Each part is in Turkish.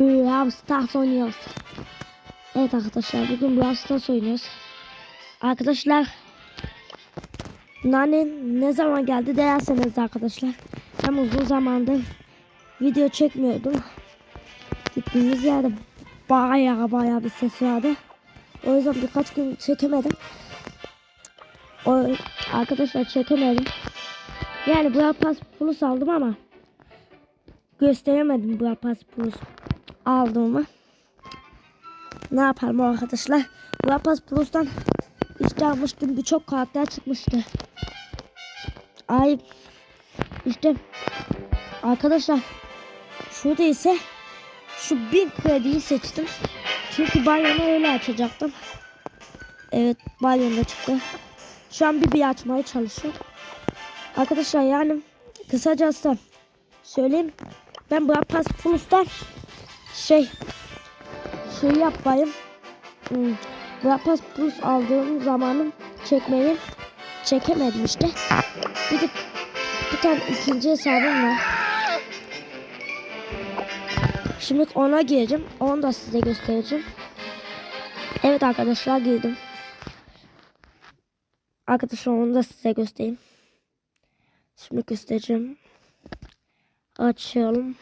Brawl Stars oynuyoruz. Evet arkadaşlar bugün Brawl Stars oynuyoruz. Arkadaşlar Nane ne zaman geldi derseniz arkadaşlar. Hem uzun zamandır video çekmiyordum. Gittiğimiz yerde baya baya bir ses vardı. O yüzden birkaç gün çekemedim. O, arkadaşlar çekemedim. Yani Brawl Pass Plus aldım ama gösteremedim Pass Plus aldığımı. Ne yapalım arkadaşlar? Brawl Pass Plus'tan işte almıştım birçok karakter çıkmıştı. Ay işte arkadaşlar şurada ise şu bin krediyi seçtim. Çünkü banyonu öyle açacaktım. Evet banyonda çıktı. Şu an bir bir açmaya çalışıyorum. Arkadaşlar yani kısacası söyleyeyim. Ben bu Pass Plus'tan şey şey yapmayayım. Hmm, bu Pass Plus aldığım zamanım çekmeyi çekemedim işte. Bir de bir tane ikinci hesabım var. Şimdi ona gireceğim. Onu da size göstereceğim. Evet arkadaşlar girdim. Arkadaşlar onu da size göstereyim. Şimdi göstereceğim. Açalım.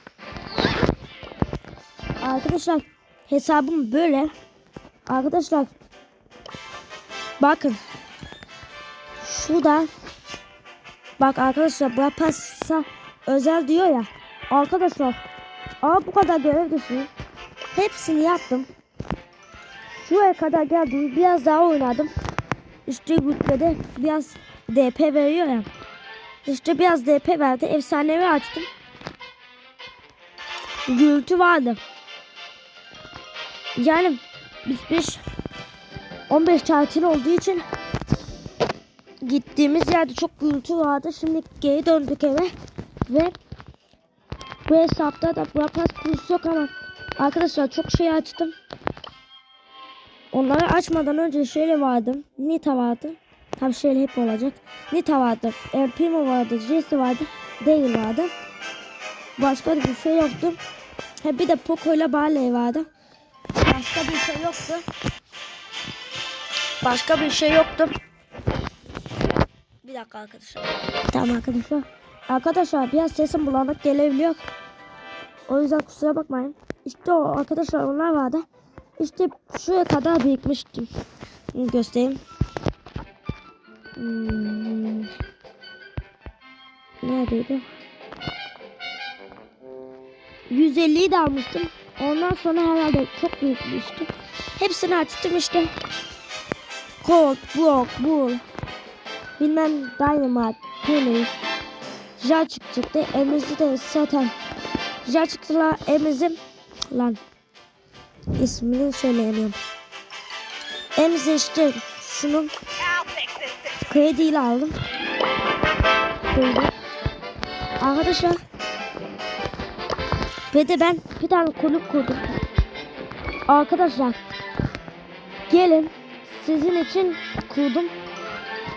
Arkadaşlar hesabım böyle. Arkadaşlar bakın. Şurada bak arkadaşlar bu pasta özel diyor ya. Arkadaşlar aa bu kadar görev düşünün. Hepsini yaptım. Şuraya kadar geldim. Biraz daha oynadım. İşte rütbede biraz DP veriyor ya. İşte biraz DP verdi. Efsanevi açtım. Gürültü vardı. Yani biz 5 15 tatil olduğu için gittiğimiz yerde çok gürültü vardı. Şimdi geri döndük eve ve bu hesapta da Brapas Plus yok ama arkadaşlar çok şey açtım. Onları açmadan önce şöyle vardı. Nita vardı. Tam şöyle hep olacak. Nita vardı. Primo vardı. Jesse vardı. Değil vardı. Başka bir şey yoktu. Ha bir de Poco ile Barley vardı. Başka bir şey yoktu. Başka bir şey yoktu. Bir dakika arkadaşlar. Tamam arkadaşlar. Arkadaşlar biraz sesim bulanık gelebiliyor. O yüzden kusura bakmayın. İşte o arkadaşlar onlar vardı. İşte şuraya kadar birikmiştim. Göstereyim. Hmm. Neredeydi? 150'yi de almıştım. Ondan sonra herhalde çok büyükmüştü. Hepsini açtım işte. Colt, Brock, Bull. Bilmem Dynamite, Penny. Jar çıktı. Emizi de zaten. Jar çıktı la Emizim. Lan. İsmini söyleyemiyorum. Emizi işte şunu krediyle aldım. Böyle. Arkadaşlar ve de ben bir tane kulüp kurdum. Arkadaşlar gelin sizin için kurdum.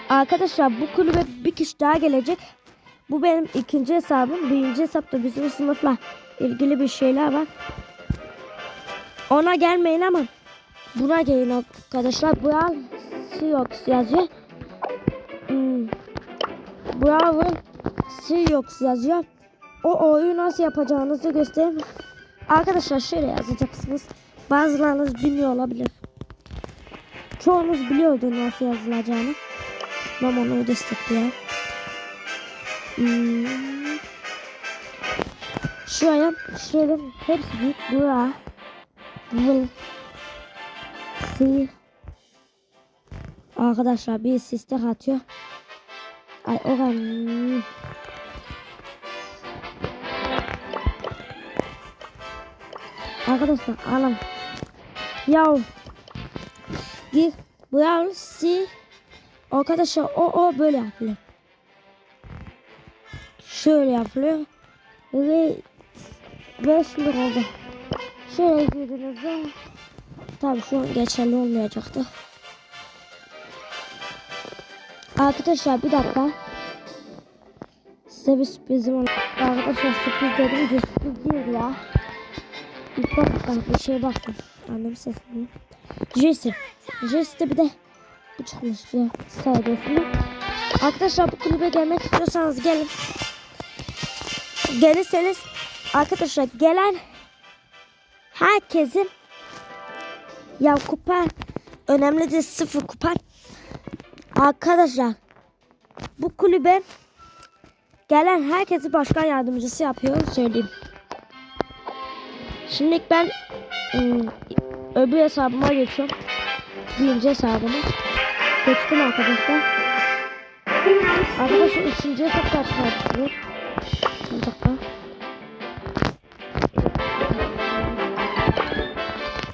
Arkadaşlar bu kulübe bir kişi daha gelecek. Bu benim ikinci hesabım. Birinci hesapta bizim sınıfla ilgili bir şeyler var. Ona gelmeyin ama buna gelin arkadaşlar. Brawl Seahawks yazıyor. Hmm. Bravo Seahawks yazıyor. O oyunu nasıl yapacağınızı göstereyim. Arkadaşlar şöyle yazacaksınız. Bazılarınız bilmiyor olabilir. Çoğunuz biliyordu nasıl yazılacağını. Ben onu destekliyorum. Hmm. Şuraya, şöyle hepsi büyük. Bura. Vıl. Si. Arkadaşlar bir sistem atıyor. Ay oran. Arkadaşlar anam. Ya. Gir. Brown si. Arkadaşlar o o böyle yapılıyor. Şöyle yapılıyor. Ve ve şimdi oldu. Şöyle girdiğinizde tabi şu an geçerli olmayacaktı. Arkadaşlar bir dakika. Size bir sürprizim. Arkadaşlar sürpriz dedim de sürpriz değil ya. Bir bak bir şeye baktım. Annem sesini. Jesse. Jesse'de bir de bu çıkmış ya. Sayedesinde. Arkadaşlar bu kulübe gelmek istiyorsanız gelin. Gelirseniz arkadaşlar gelen herkesin ya kupa önemli değil sıfır kupa. Arkadaşlar bu kulübe gelen herkesi başkan yardımcısı yapıyor söyleyeyim. Şimdi ben öbür hesabıma geçiyorum. Birinci hesabıma. Geçtim arkadaşlar. Arkadaşlar üçüncü hesapta açmayı düşünüyorum. Bir dakika.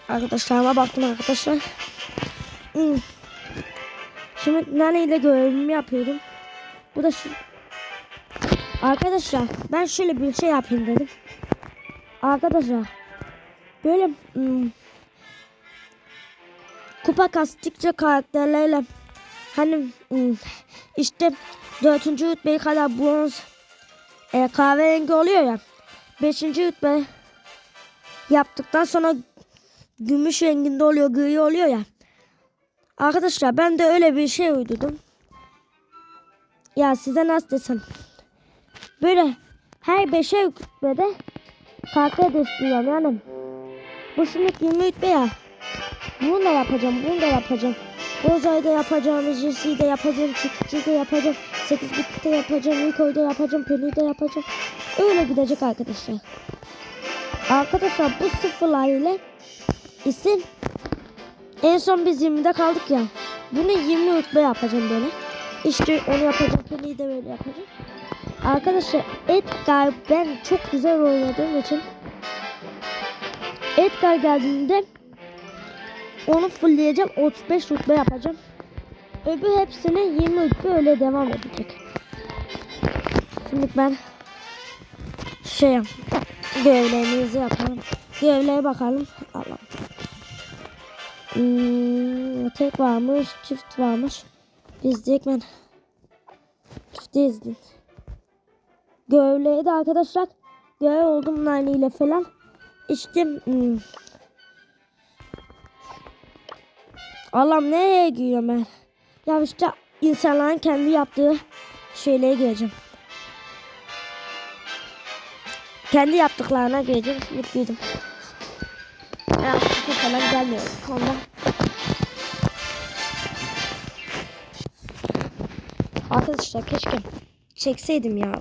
Arkadaşlarıma baktım arkadaşlar. Şimdi nane ile görevimi yapıyorum. Bu da şu. Arkadaşlar ben şöyle bir şey yapayım dedim. Arkadaşlar böyle hmm, kupa kastıkça karakterlerle hani hmm, işte dördüncü rütbeye kadar bronz e, kahverengi oluyor ya. Beşinci rütbe yaptıktan sonra gümüş renginde oluyor, gri oluyor ya. Arkadaşlar ben de öyle bir şey uydurdum. Ya size nasıl desem. Böyle her beşe rütbede karakter değiştiriyorum yani. 20 rütbe ya. Bunu da yapacağım, bunu da yapacağım. Bozay'da yapacağım, Jesse'yi de yapacağım, Çıkçı'yı da yapacağım, 8 bitti de yapacağım, Niko'yu da yapacağım, Penny'yi de yapacağım. Öyle gidecek arkadaşlar. Arkadaşlar bu sıfırlar ile isim en son biz 20'de kaldık ya. Bunu 20 rütbe yapacağım böyle. İşte onu yapacağım, Penny'yi de böyle yapacağım. Arkadaşlar Edgar ben çok güzel oynadığım için Edgar geldiğinde onu fullleyeceğim. 35 rütbe yapacağım. Öbür hepsine 20 rütbe öyle devam edecek. Şimdi ben şey görevlerimizi yapalım. Görevlere bakalım. Allah'ım. Hmm, tek varmış, çift varmış. Biz direkt ben çifti izledim. Görevleri de arkadaşlar görev oldum ile falan. İşte hmm, Allah'ım nereye giriyorum ben? Ya işte insanların kendi yaptığı şeylere gireceğim. Kendi yaptıklarına gireceğim. Şimdi girdim. Ya falan gelmiyor. Ondan. Arkadaşlar keşke çekseydim ya.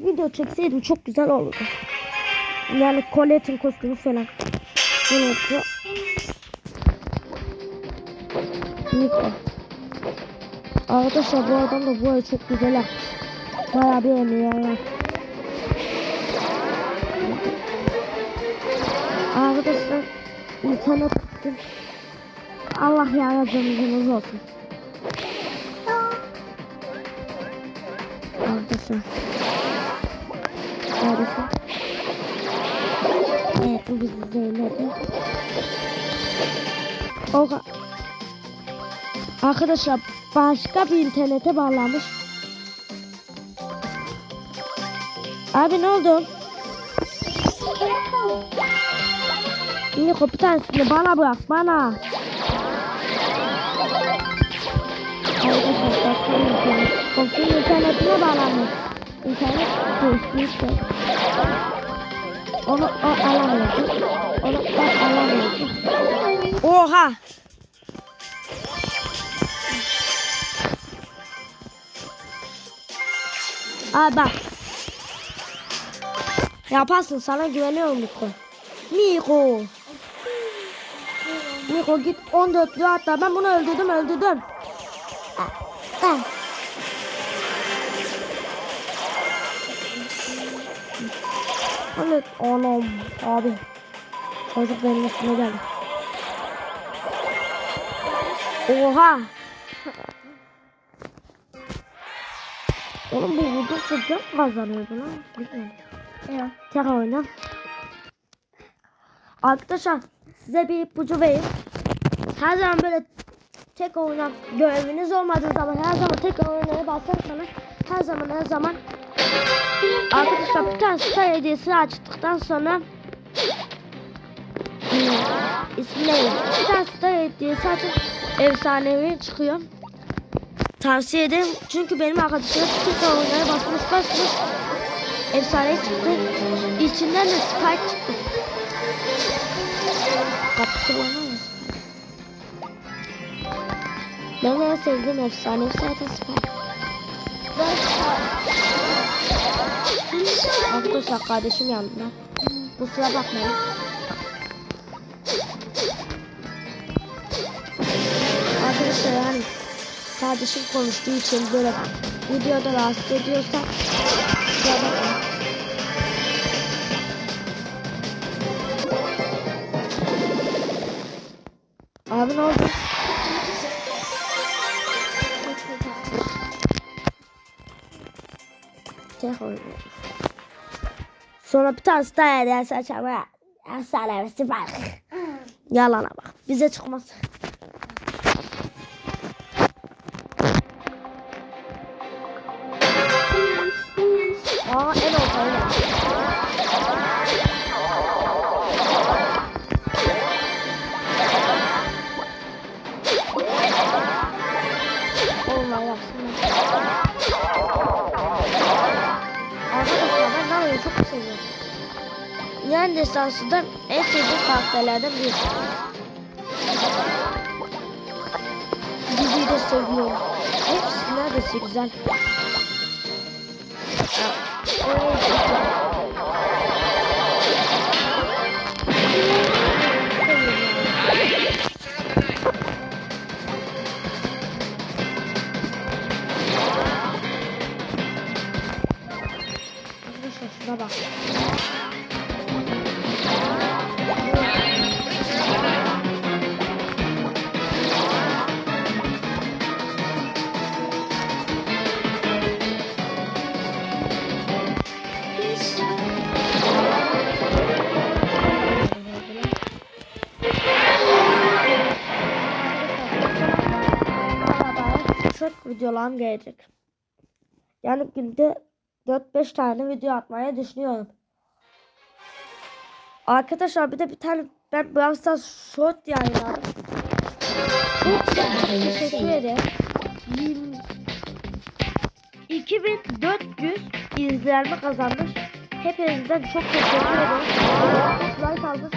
Video çekseydim çok güzel olurdu. Yani Colette'in kostümü falan. Unuttu. Niko. Arkadaşlar bu adam da bu ay çok güzel ha. Bayağı bir emeği var. Arkadaşlar internet. Allah yardımcımız olsun. Arkadaşlar. Neredesin? Evet. O ka- Arkadaşlar başka bir internete bağlanmış. Abi ne oldu? Bir tanesini bana bırak bana. Arkadaşlar başka bir internet. Komşunun internetine bağlanmış. İnternet değişti Onu o alamıyordu. Onu o alamıyordu. Oha! Aa bak. Yaparsın sana güveniyorum Niko. Niko. Niko git 14'lü hatta ben bunu öldürdüm öldürdüm. Ah, ah. Evet anam abi. Çocuk benim üstüme geldi. Oha. Oğlum bu vurdukça can kazanıyordu lan. Bilmiyorum. Evet. Tek oyna. Arkadaşlar size bir ipucu vereyim. Her zaman böyle tek oyna göreviniz olmadığı zaman her zaman tek oynaya basarsanız her zaman her zaman Arkadaşlar bir tane star hediyesi açtıktan sonra hmm, ismi neydi? Bir tane star hediyesi açıp efsanevi çıkıyor. Tavsiye ederim çünkü benim arkadaşlarım tekrar oynaya basmış basmış efsane çıktı. İçinden de Spike çıktı. Kapısı olan ama Spike. Benim en sevdiğim efsane zaten Spike. Arkadaşlar kardeşim yanında. Kusura bakmayın. Arkadaşlar yani kardeşim konuştuğu için böyle videoda rahatsız ediyorsa kusura bakmayın. Abi ne oldu? Oynuyoruz. Sonra bir tane daha ederse açar. Efsanevisi var. Yalana bak. Bize çıkmaz. Seviyorum. Yani destansı en sevdiğim karakterlerden birisi. Diziyi de seviyorum. Hepsi neredeyse güzel. Ya, şuna bak. Videolarım gelecek. Yani günde 4-5 tane video atmaya düşünüyorum. Arkadaşlar bir de bir tane ben Brawl Stars short yayınladım. Çok teşekkür ederim. Yirmi- 2400 izlenme kazanmış. Hepinizden çok teşekkür ederim. Like almış.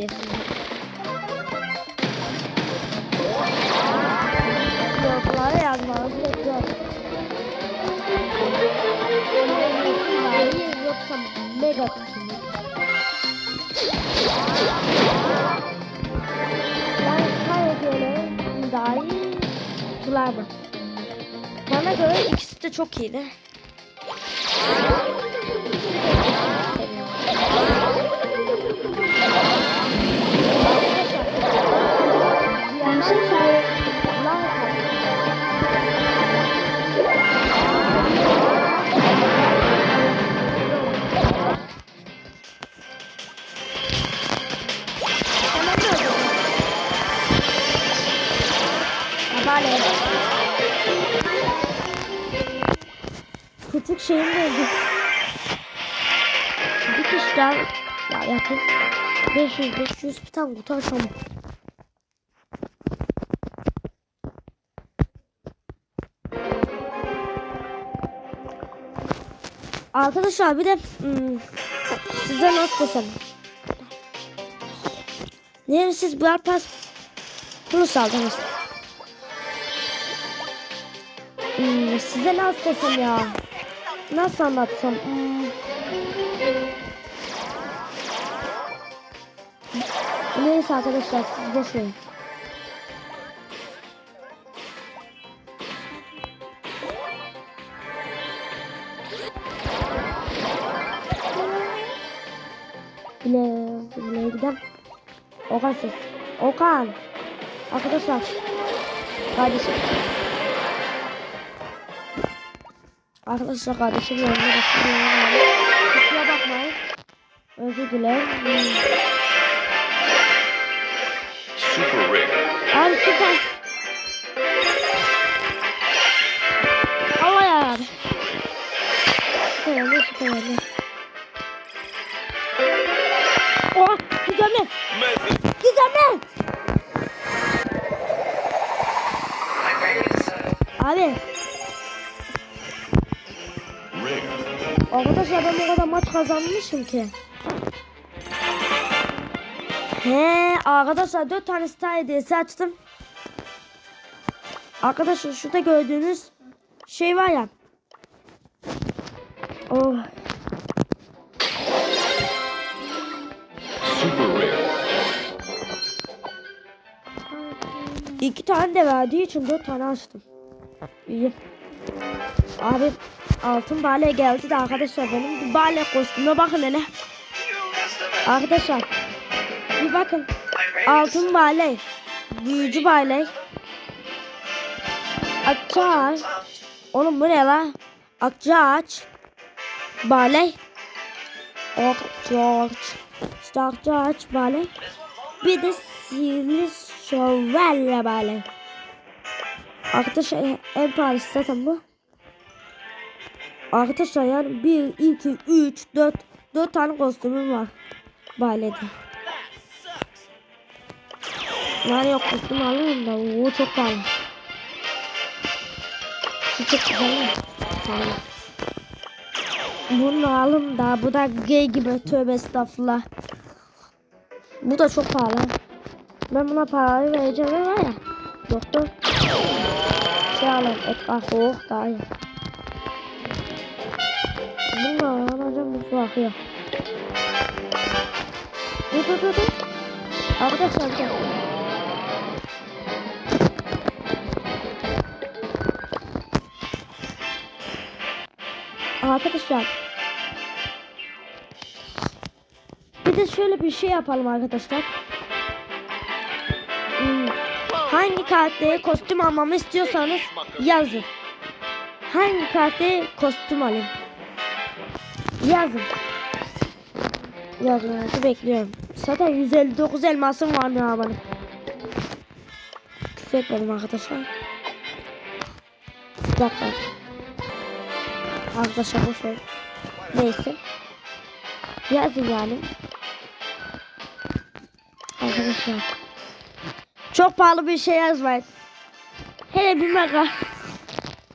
Bekliyorum. Kutu hediyesi daha iyi yoksa mega kutu mu? Ben kutar hediyeleri daha iyi kutular mı? Bana göre ikisi de çok iyiydi. 500 500 bir tane açalım. Arkadaşlar bir de hmm, size nasıl desem. Diyelim siz bu pas plus aldınız. Hmm, size nasıl desem ya. Nasıl anlatsam. Hmm. Neyse arkadaşlar siz boş verin. Bile, bile gidelim. Okan ses. Okan. Arkadaşlar. Kardeşim. Arkadaşlar kardeşim yanına başlıyor. Kusura bakmayın. Özür dilerim. Super rare. Abi süper. Allah ya. Süper oldu süper oldu. Oh Method. Güzel Abi arkadaşlar ben bu kadar maç kazanmışım ki. He arkadaşlar 4 tane star hediyesi açtım. Arkadaşlar şurada gördüğünüz şey var ya. Oh. İki tane de verdiği için dört tane açtım. İyi. Abi altın bale geldi de arkadaşlar benim bir bale kostüme bakın hele. Arkadaşlar bakın. Altın bale. Büyücü bale. Akçaağaç. Oğlum bu ne la? Akçaağaç. Bale. Akçaağaç. İşte akçaağaç bale. Bir de sihirli şövalye bale. Arkadaşlar en pahalısı zaten bu. Arkadaşlar yani 1, 2, 3, 4, 4 tane kostümüm var. Balede. Yani yok kostüm alayım da o çok pahalı. Şu çok güzel? Pahalı. Bunu alım da bu da gay gibi tövbe estağfurullah. Bu da çok pahalı. Ben buna parayı vereceğim ve var ya. Doktor. Şey alayım. Et ah oh daha iyi. Bunu alacağım bu su akıyor. Dur dur dur dur. Arkadaşlar gel. Arkadaşlar. Bir de şöyle bir şey yapalım arkadaşlar. Hmm, Hangi karaktere kostüm almamı istiyorsanız yazın. Hangi karaktere kostüm alayım? Yazın. Yazın yazın bekliyorum. Zaten 159 elmasım var ya benim. Küfür arkadaşlar. Bir dakika. Arkadaşlar boş ver. Neyse. Yazın yani. Arkadaşlar. Çok pahalı bir şey yazmayın. Hele bir mega.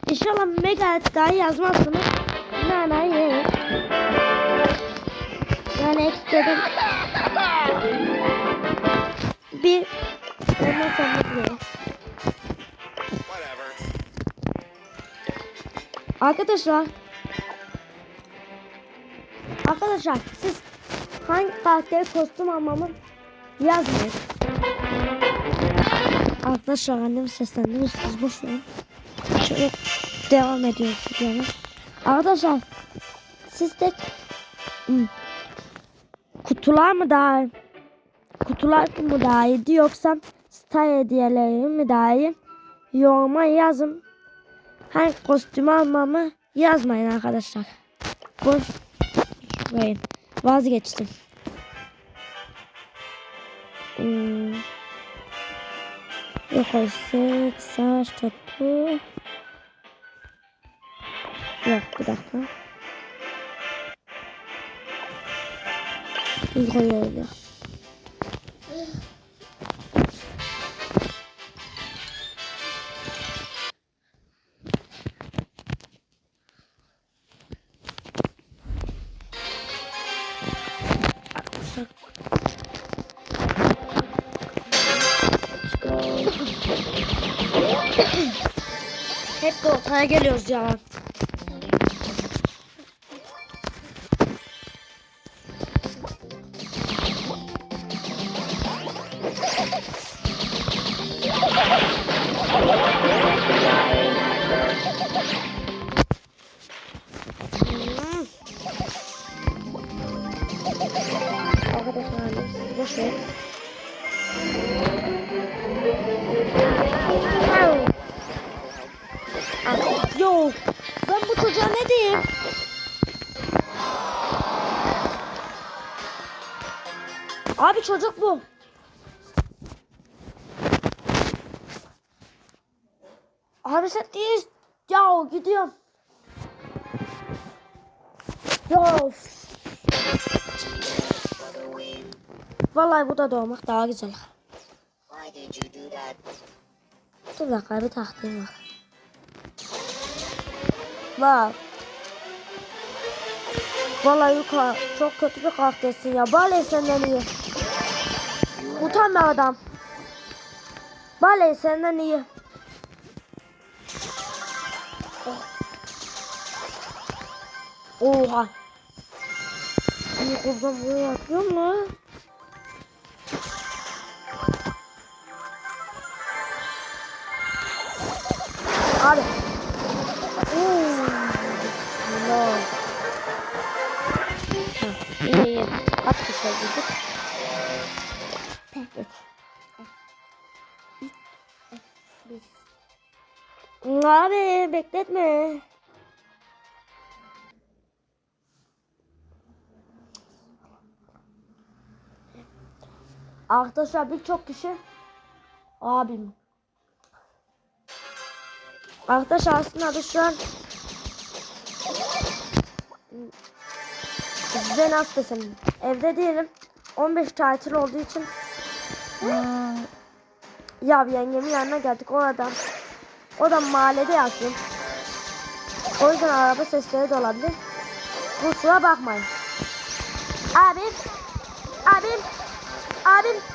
İnşallah mega daha yazmazsınız. Nana yerim. Yani ekstradan bir ondan sonra. Arkadaşlar Arkadaşlar siz hangi karakter kostüm almamı yazmayın. Arkadaşlar annem seslendi. Siz boş verin. Şöyle devam ediyoruz videomu. Arkadaşlar siz de hmm, kutular mı daha kutular mı daha iyiydi yoksa star hediyeleri mi daha iyi? Yoruma yazın. Hangi kostümü almamı yazmayın arkadaşlar. Boş verin. Vazgeçtim. Yok koysak savaş topu. Yok bir dakika. Biz ya. Arkadaşlar Hep de ortaya geliyoruz ya. Abi çocuk bu. Abi sen değil. Ya gidiyorum. Ya. of. Vallahi bu da doğmak daha güzel. Dur dakika bir taktiğim var. Bak. Vallahi Yuka çok kötü bir karaktersin ya. Bale senden iyi. Utanma adam. Bale senden iyi. Oha. İyi kurban buraya atıyor mu? Arkadaşlar birçok kişi abim. Arkadaşlar aslında biz şu an size nasıl desem evde değilim. 15 tatil olduğu için hmm, ya bir yengemin yanına geldik. Oradan o da mahallede yaşıyor o yüzden araba sesleri de olabilir. Kusura bakmayın. Abim abim abim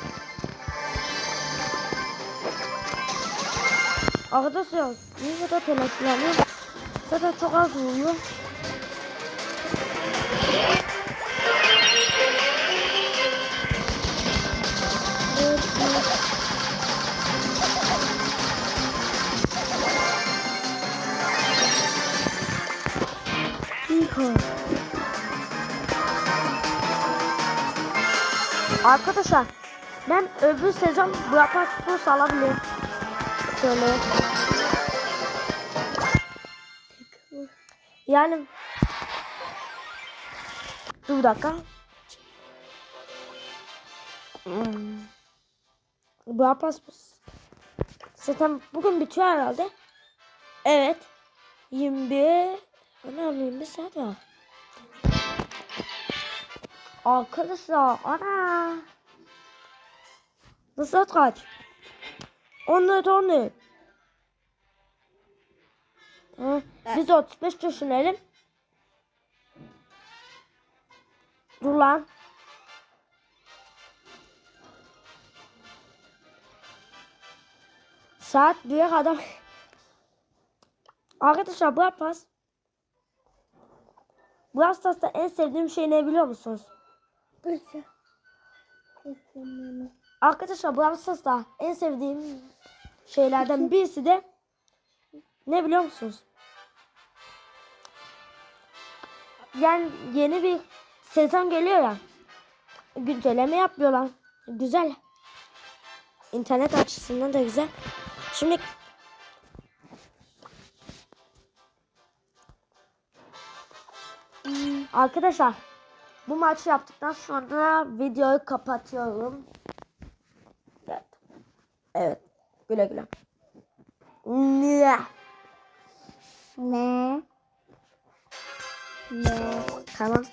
Arkadaşlar niye kadar telaşlanıyor? Zaten çok az. Hijo. Arkadaşlar ben öbür sezon Burak Plus alabilirim. Şöyle. Yani Dur bir dakika. Hmm. Bu pas zaten bugün bitiyor herhalde. Evet. 21 Ana 21 saat var. Arkadaşlar ana. Bu saat kaç? 14 14. Hı, Biz 35 düşünelim. Dur lan. Saat 1'e kadar. Arkadaşlar bu pas. Bu hastasında en sevdiğim şey ne biliyor musunuz? Arkadaşlar bu hastasında en sevdiğim şeylerden birisi de ne biliyor musunuz? Yani yeni bir sezon geliyor ya. Güncelleme yapıyorlar. Güzel. İnternet açısından da güzel. Şimdi Arkadaşlar bu maçı yaptıktan sonra videoyu kapatıyorum. Evet. Evet. Güle güle. Ne? Ne? Ne? Tamam.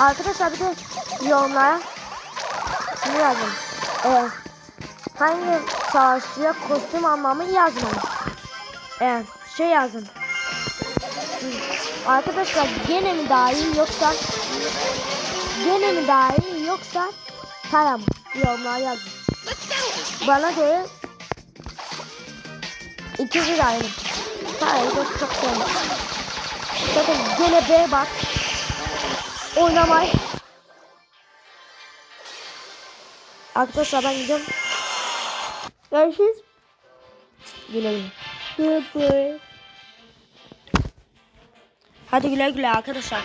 Arkadaşlar bir de yorumlara şunu yazın. Ee, hangi savaşçıya kostüm almamı yazmayın. Ee, şey yazın. Arkadaşlar gene mi daha iyi yoksa gene mi daha iyi yoksa tamam yorumlara yazın. Bana göre ikisi de aynı. Hayır çok çok sevdim. Zaten gene B bak. Oynamay. Arkadaşlar ben gidiyorum. Görüşürüz. Güle güle. Güle güle. Hadi güle güle arkadaşlar.